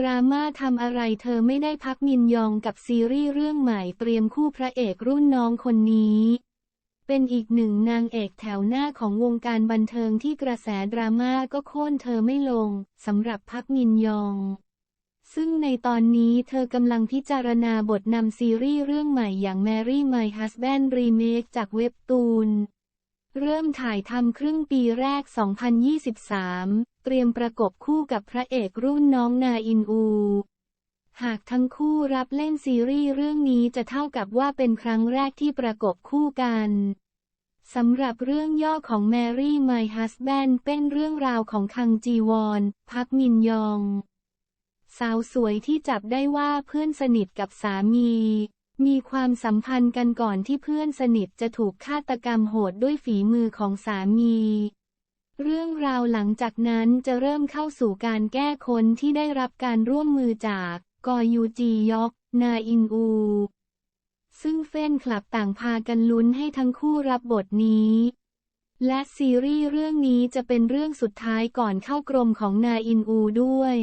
ดราม่าทำอะไรเธอไม่ได้พักมินยองกับซีรีส์เรื่องใหม่เตรียมคู่พระเอกรุ่นน้องคนนี้ เป็นอีกหนึ่งนางเอกแถวหน้าของวงการบันเทิงที่กระแสดราม่าก็โค่นเธอไม่ลงสำหรับพักมินยอง ซึ่งในตอนนี้เธอกำลังพิจารณาบทนำซีรีส์เรื่องใหม่อย่าง Mary My Husband Remake จากเว็บตูน เริ่มถ่ายทำครึ่งปีแรก 2023 เตรียมประกบคู่กับพระเอกรุ่นน้องนาอินอู หากทั้งคู่รับเล่นซีรีส์เรื่องนี้จะเท่ากับว่าเป็นครั้งแรกที่ประกบคู่กันสำหรับเรื่องย่อของ Mary My Husband เป็นเรื่องราวของคังจีวอน พักมินยอง สาวสวยที่จับได้ว่าเพื่อนสนิทกับสามี มีความสัมพันธ์กันก่อนที่เพื่อนสนิทจะถูกฆาตกรรมโหดด้วยฝีมือของสามี เรื่องราวหลังจากนั้นจะเริ่มเข้าสู่การแก้ค้นที่ได้รับการร่วมมือจากกอยูจียอก นาอินอู ซึ่งเฟนคลับต่างพากันลุ้นให้ทั้งคู่รับบทนี้ และซีรีส์เรื่องนี้จะเป็นเรื่องสุดท้ายก่อนเข้ากรมของนาอินอูด้วย